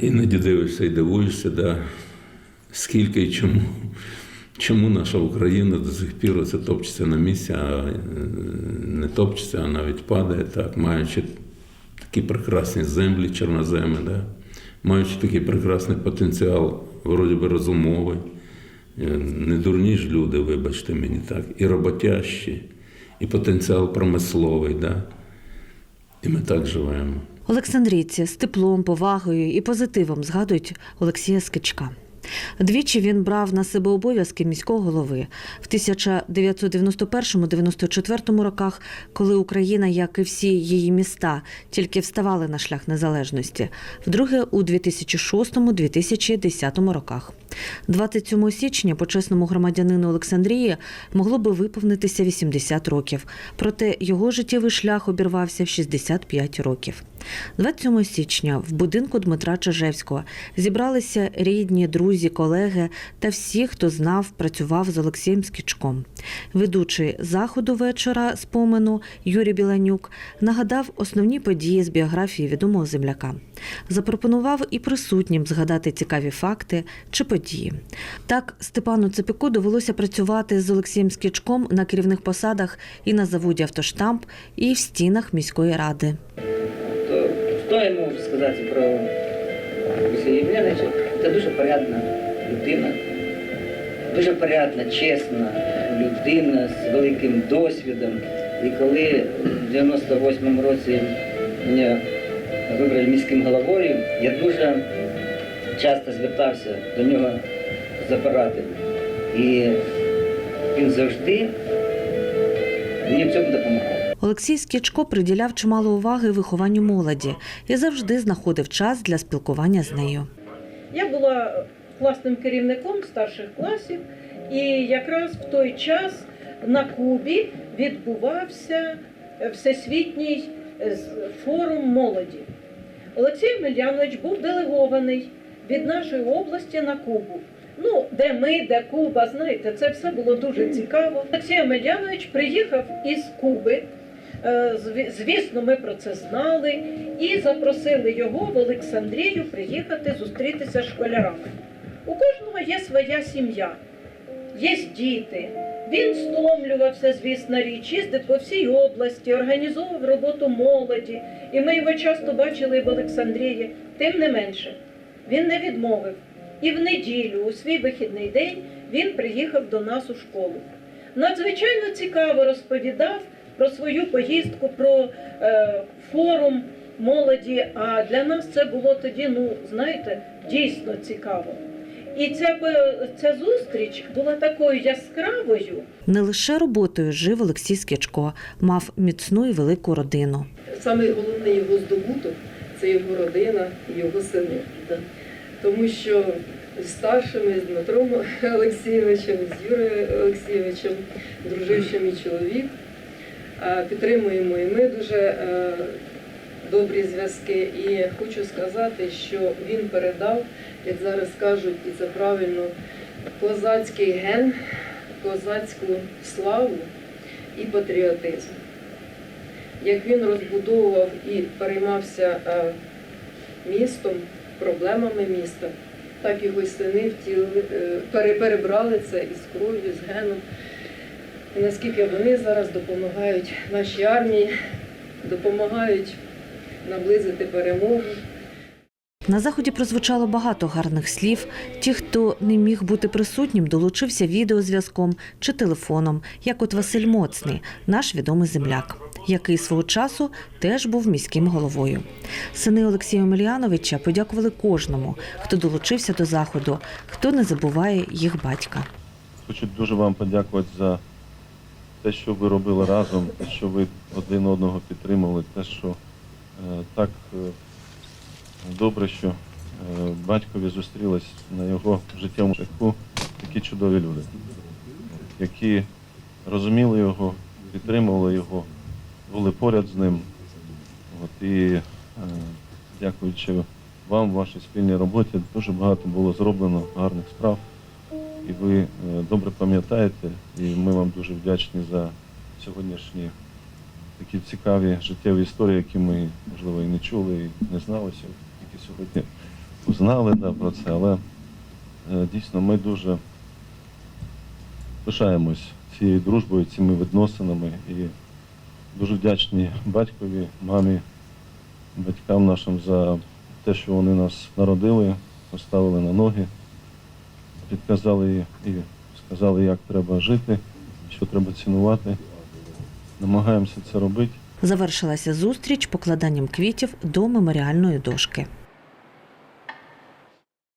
Іноді дивишся і дивуєшся, да, скільки і чому, чому наша Україна до сих пір оце топчеться на місці, а е, не топчеться, а навіть падає, так, маючи такі прекрасні землі, чорноземи, да, маючи такий прекрасний потенціал, вроді би розумовий. Е, Не дурні ж люди, вибачте мені так, і роботящі, і потенціал промисловий, да. і ми так живемо. Олександрійці з теплом, повагою і позитивом згадують Олексія Скичка. Двічі він брав на себе обов'язки міського голови в 1991-94 роках, коли Україна, як і всі її міста, тільки вставали на шлях незалежності. Вдруге у 2006-2010 роках. 27 січня почесному громадянину Олександрії могло би виповнитися 80 років, проте його життєвий шлях обірвався в 65 років. 27 січня в будинку Дмитра Чижевського зібралися рідні, друзі, колеги та всі, хто знав, працював з Олексієм Скічком. Ведучий заходу вечора спомену Юрій Біланюк нагадав основні події з біографії відомого земляка. Запропонував і присутнім згадати цікаві факти чи події. Так, Степану Цепіку довелося працювати з Олексієм Скічком на керівних посадах і на заводі Автоштамп, і в стінах міської ради. То я можу сказати про Олексія Євгеновича? Це дуже порядна людина, дуже порядна, чесна людина з великим досвідом. І коли в 98-му році мене вибрали міським головою, я дуже часто звертався до нього за порадою. І він завжди мені в цьому допомагав. Олексій Скічко приділяв чимало уваги вихованню молоді і завжди знаходив час для спілкування з нею. Я була класним керівником старших класів, і якраз в той час на Кубі відбувався всесвітній е, форум молоді. Олексій Мельянович був делегований від нашої області на Кубу. Ну, де ми, де Куба, знаєте, це все було дуже цікаво. Олексій Мельянович приїхав із Куби. Е, зві- Звісно, ми про це знали і запросили його в Олександрію приїхати зустрітися з школярами. У кожного є своя сім'я, є діти. Він стомлювався, звісно, річ, їздив по всій області, організовував роботу молоді, і ми його часто бачили в Олександрії. Тим не менше, він не відмовив. І в неділю, у свій вихідний день, він приїхав до нас у школу. Надзвичайно цікаво розповідав про свою поїздку, про е, форум молоді. А для нас це було тоді, ну знаєте, дійсно цікаво. І ця, е, ця зустріч була такою яскравою. Не лише роботою жив Олексій Скічко, мав міцну і велику родину. Саме головний його здобуток це його родина і його сини. Тому що з старшими, з Дмитром Олексійовичем, з Юрієм Олексійовичем дружив ще мій чоловік. А Підтримуємо і ми дуже е, добрі зв'язки. І хочу сказати, що він передав, як зараз кажуть, і це правильно, козацький ген, козацьку славу і патріотизм як він розбудовував і переймався е, містом, проблемами міста, так його й сини втілили, е, перебрали це із кров'ю, з геном. І наскільки вони зараз допомагають нашій армії, допомагають наблизити перемогу. На заході прозвучало багато гарних слів. Ті, хто не міг бути присутнім, долучився відеозв'язком чи телефоном, як от Василь Моцний, наш відомий земляк, який свого часу теж був міським головою. Сини Олексія Омельяновича подякували кожному, хто долучився до заходу, хто не забуває їх батька. Хочу дуже вам подякувати за те, що ви робили разом, те, що ви один одного підтримували, те, що е, так е, добре, що е, батькові зустрілись на його життєвому шляху такі чудові люди, які розуміли його, підтримували його, були поряд з ним. От, і е, дякуючи вам, вашій спільній роботі, дуже багато було зроблено гарних справ. І ви е, добре пам'ятаєте, і ми вам дуже вдячні за сьогоднішні такі цікаві життєві історії, які ми, можливо, і не чули, і не знали сьогодні, тільки сьогодні узнали да, про це, але е, дійсно ми дуже пишаємось цією дружбою, цими відносинами. І дуже вдячні батькові, мамі, батькам нашим за те, що вони нас народили, поставили на ноги, підказали і сказали, як треба жити, що треба цінувати. Намагаємося це робити. Завершилася зустріч покладанням квітів до меморіальної дошки.